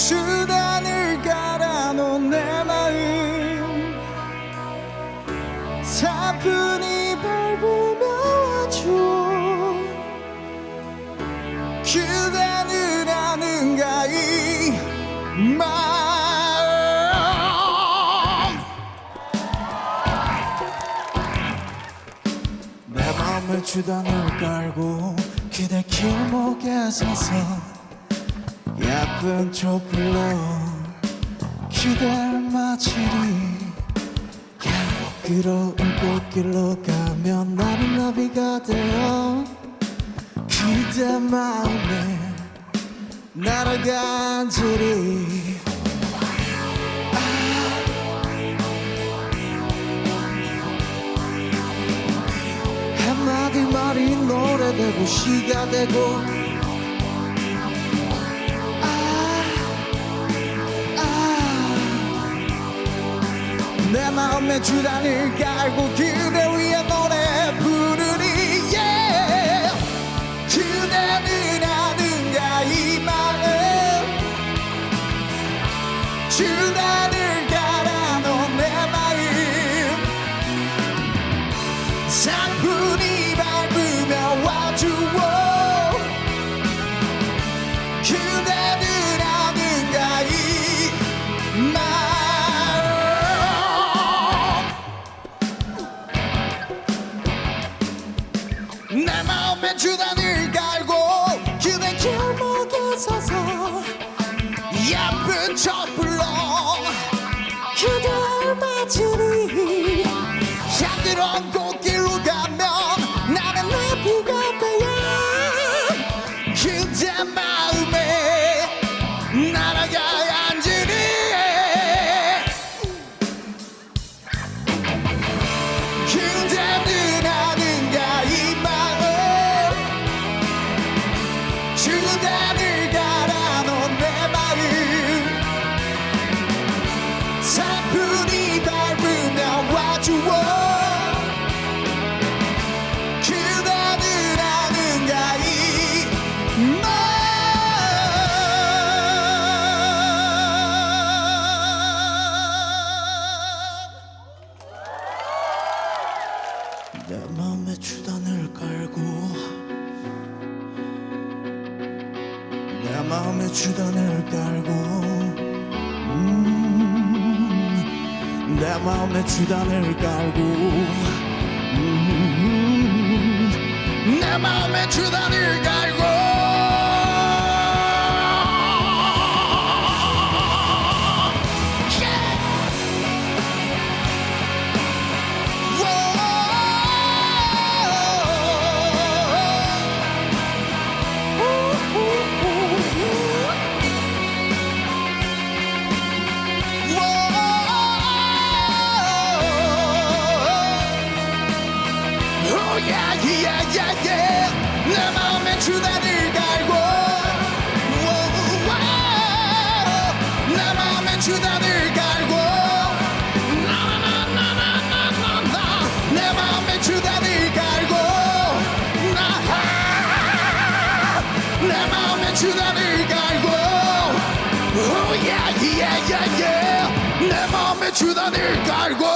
주단을 갈아놓은 내 마음. 사뿐히 밟으며 줘. 그대는 아는가 이 마음. 내 마음을 주단을 깔고 그대 길목에 서서 예쁜 촛불로 그댈 맞추리 향기로운 꽃길로 가면 나는 나비가 되어 그대 마음에 날아간지리 한마디 말이 노래 되고 시가 되고 마음에 주단을 깔고 그대 위에 노래 부르니 yeah. 그대는 아는가 이 마음 주단 마음에 주단을 깔고 그대 길목에 서서 예쁜 촛불로 그댈 맞으니 향기로운 꽃길로 가면 나는 나비가 사뿐히 밟으며 와주어. 내 맘에 주단을 깔고 내 마음에 주단을 깔고 내 마음에 주단을 깔고 음, 내 마음에 주단을 깔고 yeah, yeah, yeah. 내 마음에 주단을 wow. 내 마음에 주단을 마음에 주단을 깔고